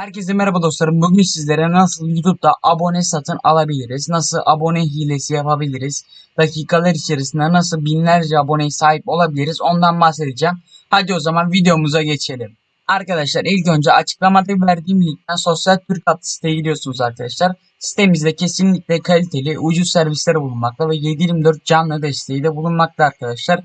Herkese merhaba dostlarım. Bugün sizlere nasıl YouTube'da abone satın alabiliriz, nasıl abone hilesi yapabiliriz, dakikalar içerisinde nasıl binlerce aboneye sahip olabiliriz ondan bahsedeceğim. Hadi o zaman videomuza geçelim. Arkadaşlar ilk önce açıklamada verdiğim linkten Sosyal Türk adlı siteye gidiyorsunuz arkadaşlar. Sitemizde kesinlikle kaliteli, ucuz servisleri bulunmakta ve 7/24 canlı desteği de bulunmakta arkadaşlar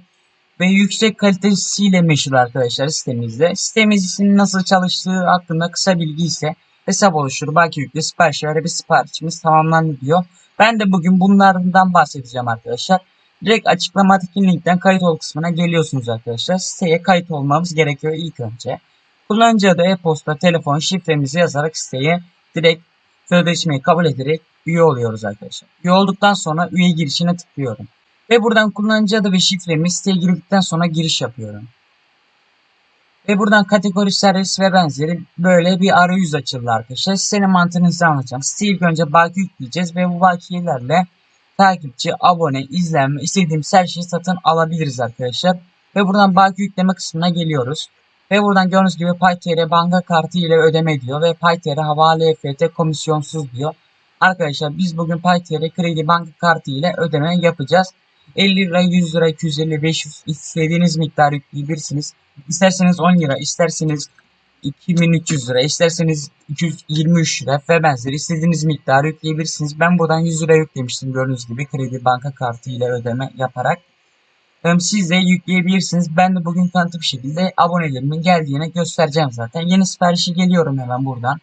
ve yüksek kalitesiyle meşhur arkadaşlar sitemizde. Sitemizin nasıl çalıştığı hakkında kısa bilgi ise hesap oluştur, baki yükle, sipariş ver bir siparişimiz tamamlandı diyor. Ben de bugün bunlardan bahsedeceğim arkadaşlar. Direkt açıklamadaki linkten kayıt ol kısmına geliyorsunuz arkadaşlar. Siteye kayıt olmamız gerekiyor ilk önce. Kullanıcı adı, e-posta, telefon, şifremizi yazarak siteye direkt sözleşmeyi kabul ederek üye oluyoruz arkadaşlar. Üye olduktan sonra üye girişine tıklıyorum. Ve buradan kullanıcı adı ve şifremi siteye girdikten sonra giriş yapıyorum. Ve buradan kategori servis ve benzeri böyle bir arayüz açıldı arkadaşlar. Sitenin mantığını size anlatacağım. Siteye ilk önce baki yükleyeceğiz ve bu bakiyelerle takipçi, abone, izlenme, istediğimiz her şeyi satın alabiliriz arkadaşlar. Ve buradan baki yükleme kısmına geliyoruz. Ve buradan gördüğünüz gibi PayTR banka kartı ile ödeme diyor ve PayTR havale EFT komisyonsuz diyor. Arkadaşlar biz bugün PayTR kredi banka kartı ile ödeme yapacağız. 50 lira, 100 lira, 250, 500 istediğiniz miktar yükleyebilirsiniz. İsterseniz 10 lira, isterseniz 2300 lira, isterseniz 223 lira ve benzeri istediğiniz miktarı yükleyebilirsiniz. Ben buradan 100 lira yüklemiştim gördüğünüz gibi kredi banka kartı ile ödeme yaparak. Siz de yükleyebilirsiniz. Ben de bugün tanıtı bir şekilde abonelerimin geldiğini göstereceğim zaten. Yeni siparişi geliyorum hemen buradan.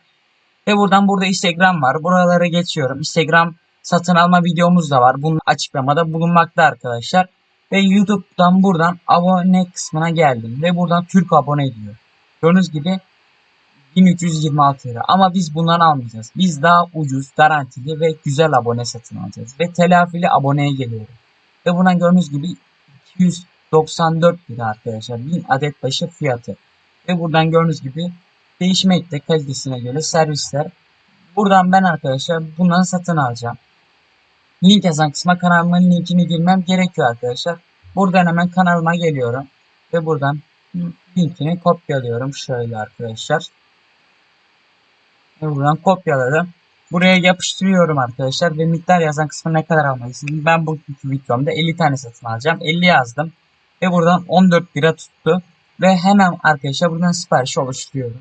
Ve buradan burada Instagram var. Buralara geçiyorum. Instagram satın alma videomuz da var. Bunun açıklamada bulunmakta arkadaşlar. Ve YouTube'dan buradan abone kısmına geldim. Ve buradan Türk abone diyor. Gördüğünüz gibi 1326 lira. Ama biz bundan almayacağız. Biz daha ucuz, garantili ve güzel abone satın alacağız. Ve telafili aboneye geliyorum. Ve buradan gördüğünüz gibi 294 lira arkadaşlar. 1000 adet başı fiyatı. Ve buradan gördüğünüz gibi değişmekte kalitesine göre servisler. Buradan ben arkadaşlar bundan satın alacağım. Link yazan kısma kanalımın linkini girmem gerekiyor arkadaşlar. Buradan hemen kanalıma geliyorum. Ve buradan linkini kopyalıyorum. Şöyle arkadaşlar. Ve buradan kopyaladım. Buraya yapıştırıyorum arkadaşlar. Ve miktar yazan kısmı ne kadar almak. Ben bu videomda 50 tane satın alacağım. 50 yazdım. Ve buradan 14 lira tuttu. Ve hemen arkadaşlar buradan siparişi oluşturuyorum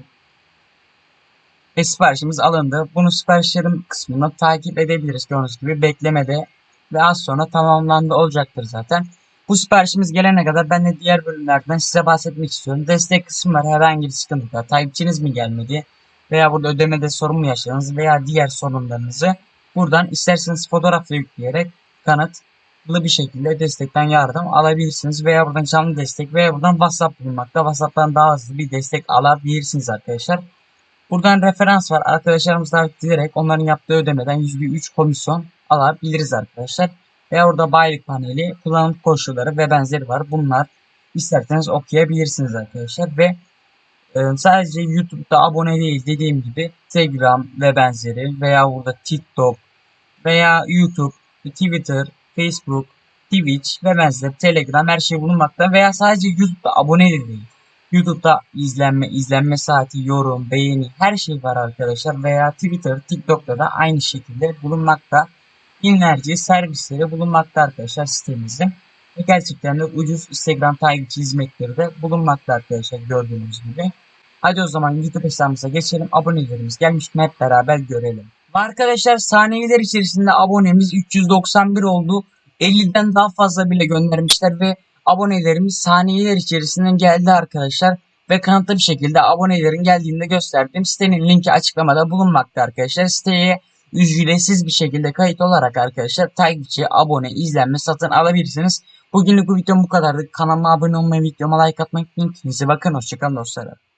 ve siparişimiz alındı. Bunu siparişlerim kısmında takip edebiliriz gördüğünüz gibi beklemede ve az sonra tamamlandı olacaktır zaten. Bu siparişimiz gelene kadar ben de diğer bölümlerden size bahsetmek istiyorum. Destek kısmı var herhangi bir sıkıntı var. Takipçiniz mi gelmedi veya burada ödemede sorun mu yaşadınız veya diğer sorunlarınızı buradan isterseniz fotoğrafla yükleyerek kanıtlı bir şekilde destekten yardım alabilirsiniz veya buradan canlı destek veya buradan WhatsApp bulunmakta. WhatsApp'tan daha hızlı bir destek alabilirsiniz arkadaşlar. Buradan referans var. Arkadaşlarımız davet ederek onların yaptığı ödemeden %3 komisyon alabiliriz arkadaşlar. Ve orada bayilik paneli, kullanım koşulları ve benzeri var. Bunlar isterseniz okuyabilirsiniz arkadaşlar. Ve e, sadece YouTube'da abone değil dediğim gibi Telegram ve benzeri veya burada TikTok veya YouTube, Twitter, Facebook, Twitch ve benzeri Telegram her şey bulunmakta veya sadece YouTube'da abone değil. YouTube'da izlenme, izlenme saati, yorum, beğeni her şey var arkadaşlar. Veya Twitter, TikTok'ta da aynı şekilde bulunmakta. Binlerce servisleri bulunmakta arkadaşlar sitemizde. Ve gerçekten de ucuz Instagram takipçi hizmetleri de bulunmakta arkadaşlar gördüğünüz gibi. Hadi o zaman YouTube hesabımıza geçelim. Abonelerimiz gelmiş mi hep beraber görelim. Arkadaşlar saniyeler içerisinde abonemiz 391 oldu. 50'den daha fazla bile göndermişler ve abonelerimiz saniyeler içerisinde geldi arkadaşlar. Ve kanıtlı bir şekilde abonelerin geldiğinde gösterdim. Sitenin linki açıklamada bulunmakta arkadaşlar. Siteye ücretsiz bir şekilde kayıt olarak arkadaşlar takipçi, abone, izlenme satın alabilirsiniz. Bugünlük bu videom bu kadardı. Kanalıma abone olmayı, videoma like atmayı unutmayın. Bakın hoşçakalın dostlarım.